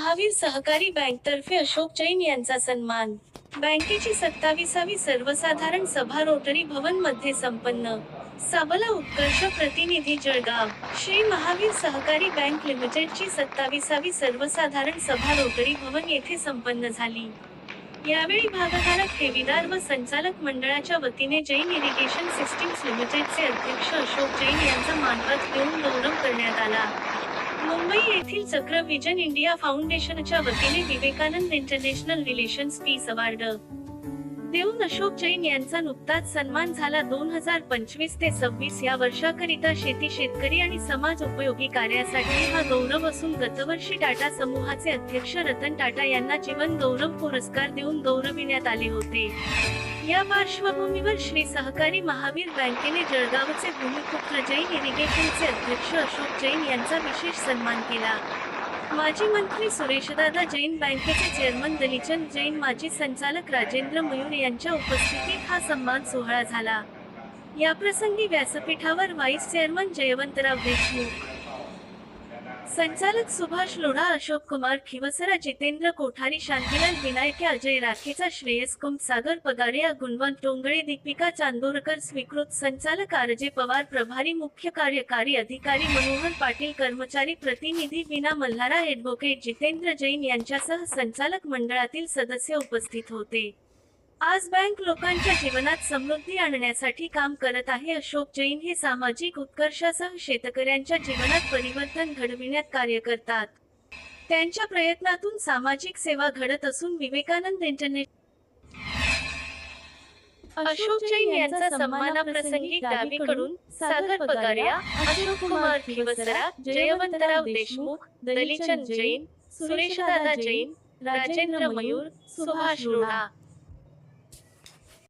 महावीर सहकारी बँकतर्फे अशोक जैन यांचा सन्मान. बँकेची सत्तावीसावी सर्वसाधारण सभा रोटरी भवनमध्ये संपन्न. सबला उत्कर्ष प्रतिनिधी जळगाव. श्री महावीर सहकारी बँक लिमिटेडची सत्तावीसावी सर्वसाधारण सभा रोटरी भवन येथे संपन्न झाली. यावेळी भागधारक ठेवीदार व संचालक मंडळाच्या वतीने जैन इरिगेशन सिस्टीम्स लिमिटेडचे अध्यक्ष अशोक जैन यांचा मानपत्र घेऊन गौरव करण्यात आला. मुंबई येथील चक्र विजन इंडिया फाउंडेशनच्या वतीने Vivekananda international relations peace award. देऊन अशोक जैन यांचा नुकताच सन्मान झाला. दोन हजार पंचवीस ते सव्वीस या वर्षाकरिता शेती शेतकरी आणि समाज उपयोगी कार्यासाठी हा गौरव असून गतवर्षी टाटा समूहाचे अध्यक्ष रतन टाटा यांना जीवन गौरव पुरस्कार देऊन गौरविण्यात आले होते. या पार्श्वभूमीवर श्री सहकारी महावीर बँकेने जळगावचे भूमिपुत्र जैन इरिगेशनचे अध्यक्ष अशोक जैन यांचा विशेष सन्मान केला. माजी मंत्री सुरेशदादा जैन बँकेचे चेअरमन दलिचंद जैन माजी संचालक राजेंद्र मयूर यांच्या उपस्थितीत हा सन्मान सोहळा झाला. याप्रसंगी व्यासपीठावर व्हाईस चेअरमन जयवंतराव देशमुख संचालक सुभाष लोढा अशोक कुमार खिवसरा जितेंद्र कोठारी शांतीलाल विनायके अजय राखेचा श्रेयस कुमसागर पगारिया गुणवंत टोंगळे दीपिका चांदोरकर स्वीकृत संचालक आरजे पवार प्रभारी मुख्य कार्यकारी अधिकारी मनोहर पाटील कर्मचारी प्रतिनिधी विना मल्हारा ऍडव्होकेट जितेंद्र जैन यांच्यासह संचालक मंडळातील सदस्य उपस्थित होते. आज बँक लोकांच्या जीवनात समृद्धी आणण्यासाठी काम करत आहे. अशोक जैन हे सामाजिक उत्कर्षासह शेतकऱ्यांच्या जीवनात परिवर्तन घडविण्यात कार्य करतात. त्यांच्या प्रयत्नातून सामाजिक सेवा घडत असून विवेकानंद इंटरनेट अशोक जैन यांचा सन्मानाप्रसंगी डावीकडून सागर पगारिया अशोक कुमार खिवसरा जयवंतराव देशमुख दलिचंद जैन सुरेशदादा जैन राजेंद्र मयूर सुभाष लोढा